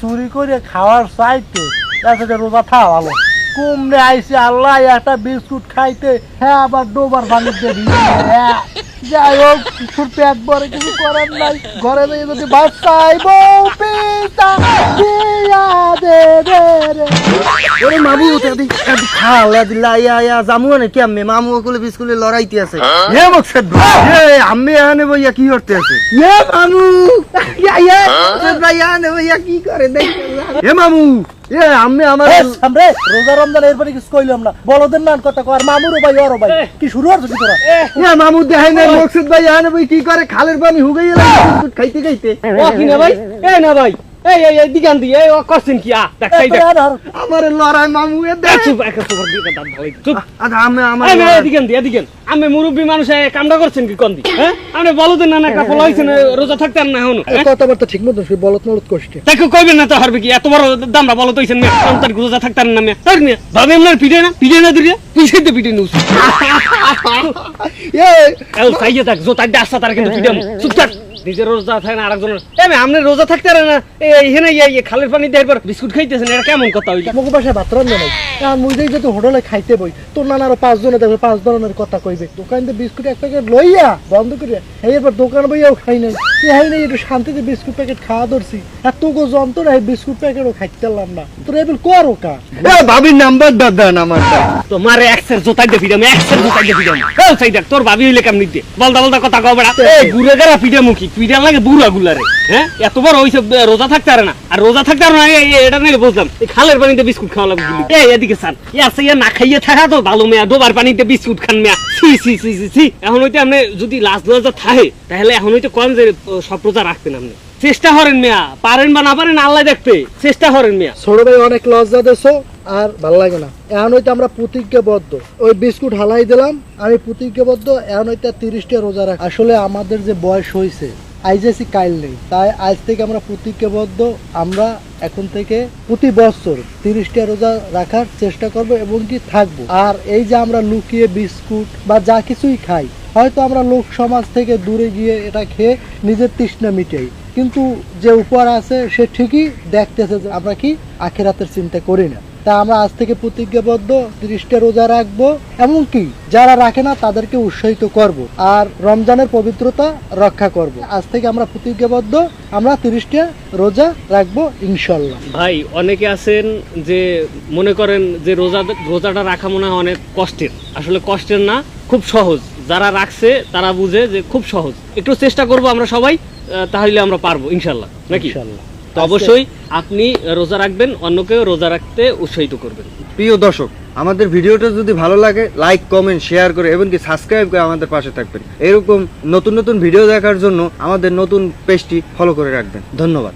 চুরি করে খাওয়ার চাইতে। তার রোজা থা ভালো কুমড়ে আইসি আল্লাহ, একটা বিস্কুট খাইতে। হ্যাঁ আবার ডোবার দিয়ে হ্যাঁ যাই হোক কিছুর পেট ভরে কিছু করার নাই। ঘরে যদি বাচ্চা রে ওরে মামু তাদি তাদি খাওয়া দিলা ইয়া ইয়া জামু না কি আম্মে? মামু বিস্কুলে লড়াইতে আছে। হে মকসদ ভাই। হে আম্মে আনে বইয়া কি করতে আছে? হে মামু। ইয়া ইয়া। ভাই আনে বইয়া কি করে? দেখ। হে মামু এ আম্মে আমার এ, রোজা রমজান এরপরে কিছু কইলাম না বলদের নান কথা কর মামুরও ভাই ওরও ভাই। কি শুরু হচ্ছে কি তোরা ইয়া মামু দেখাই না মকসদ ভাই আনে বই কি করে? খালের পানি হুগাইয়া লাগে খাইতে খাইতে। ও কি না ভাই? এই না ভাই। এই এই এই দিগান দি এই ও করছেন কি? আ দেখ এ, দেখ। আমার লড়াই মামু এ দেখ। চুপ একটা চুপ দিকে দাঁত ভাই চুপ। আচ্ছা আম্মে আমার এই না লড়াই- এদিকেন দি আমি মুরব্বী মানুষ এই কামটা করছেন কি কোন দি হ্যাঁ? আপনি বলো তো না না কাপড় হইছেন রোজা থাকতেন না এখন এ, কথাবার্তা ঠিক মতো বলত মলত কষ্টে তাকে কইবেন না তো হারবে কি এত বড় দামরা বলো তো হইছেন না কোন রোজা থাকতেন না মেয়ে। তার মেয়ে ভাবে আপনার পিঠে না পিঠে না দিলে পিঠে তো পিঠে নিউস এ এও সাইয়ে থাক জোতা দিয়ে আসা তার কিন্তু পিঠে চুপ থাক। নিজের রোজা থাকে না আরেকজনের এ মে, আপনি রোজা থাকতে পারে না। এখানে খালের পানি দেওয়ার পর বিস্কুট খাইতেছেন এটা কেমন কথা হইল? মুখ বাসায় ভাত রান্না নাই। আর মুই যদি হোটেলে খাইতে বই তোর নানা আরও পাঁচ জনে দেখবে পাঁচ ধরনের কথা কইবে। দোকান দিয়ে বিস্কুট এক প্যাকেট লইয়া বন্ধ করিয়া এরপর দোকান বইয়াও খাই নাই। এ হাই একটু শান্তিতে বিস্কুট প্যাকেট খাওয়া ধরছি এত গো যন্ত্রণা এই বিস্কুট প্যাকেটও খাইতে পারলাম না। তোর এবার করো কা ভাবির নাম্বার দাদা আমার তোমার এক্সের জোতা দিয়ে ফিরাম এক্সের জোতা দিয়ে ফিরাম। এও সাই তোর ভাবি হইলে কেমনি দিয়ে বলদা বলদা কথা কও বেড়া। এই গুড়ে গারা পিঠে মুখি পিঠে লাগে বুড়া গুলারে হ্যাঁ? এত বড় হইছে রোজা থাকতে না। আর রোজা থাকতে না এটা বুঝলাম। এই খালের পানিতে বিস্কুট খাওয়া লাগবে এই এদিকে স্যার না খাইয়ে থাকা তো ভালো মেয়া ডোবার পানিতে বিস্কুট খান মেয়া। সি সি সি সি সি এখন হইতে আপনি যদি লাস্ট লজা থাকে তাহলে এখন হইতে কম যে রাখবেন আপনি। চেষ্টা করেন মেয়া, পারেন বা না পারেন, আল্লাহ দেখতে। চেষ্টা করেন মেয়া। ছোট ভাই অনেক লজ্জা আর ভালো লাগে না। এখন হইতে আমরা প্রতিজ্ঞাবদ্ধ। ওই বিস্কুট হালাই দিলাম, আমি প্রতিজ্ঞাবদ্ধ, এখন হইতে তিরিশটা রোজা রাখ আসলে আমাদের যে বয়স হয়েছে আইজেসি কাইল নেই। তাই আজ থেকে আমরা প্রতিজ্ঞাবদ্ধ, আমরা এখন থেকে প্রতি বছর তিরিশটা রোজা রাখার চেষ্টা করব এবং কি থাকব। আর এই যে আমরা লুকিয়ে বিস্কুট বা যা কিছুই খাই হয়তো আমরা লোক সমাজ থেকে দূরে গিয়ে এটা খেয়ে নিজের তৃষ্ণা মিটাই। কিন্তু যে উপহার আছে, সে ঠিকই দেখতেছে যে আমরা কি আখেরাতের চিন্তা করি না। তা আমরা আজ থেকে প্রতিজ্ঞাবদ্ধ তিরিশটা রোজা রাখব, এমনকি যারা রাখে না, তাদেরকে উৎসাহিত করব আর রমজানের পবিত্রতা রক্ষা করব। আজ থেকে আমরা প্রতিজ্ঞাবদ্ধ, আমরা তিরিশটা রোজা রাখব, ইনশাল্লাহ। ভাই, অনেকে আছেন যে মনে করেন যে রোজা, রোজাটা রাখা মনে হয় অনেক কষ্টের। আসলে কষ্টের না, খুব সহজ। যারা রাখছে তারা বুঝে যে খুব সহজ। একটু চেষ্টা করব আমরা সবাই তাহলে আমরা পারব ইনশাল্লাহ। নাকি? তো অবশ্যই আপনি রোজা রাখবেন অন্যকেও রোজা রাখতে উৎসাহিত করবেন। প্রিয় দর্শক আমাদের ভিডিওটা যদি ভালো লাগে লাইক কমেন্ট শেয়ার করে এমনকি সাবস্ক্রাইব করে আমাদের পাশে থাকবেন। এরকম নতুন নতুন ভিডিও দেখার জন্য আমাদের নতুন পেজটি ফলো করে রাখবেন। ধন্যবাদ।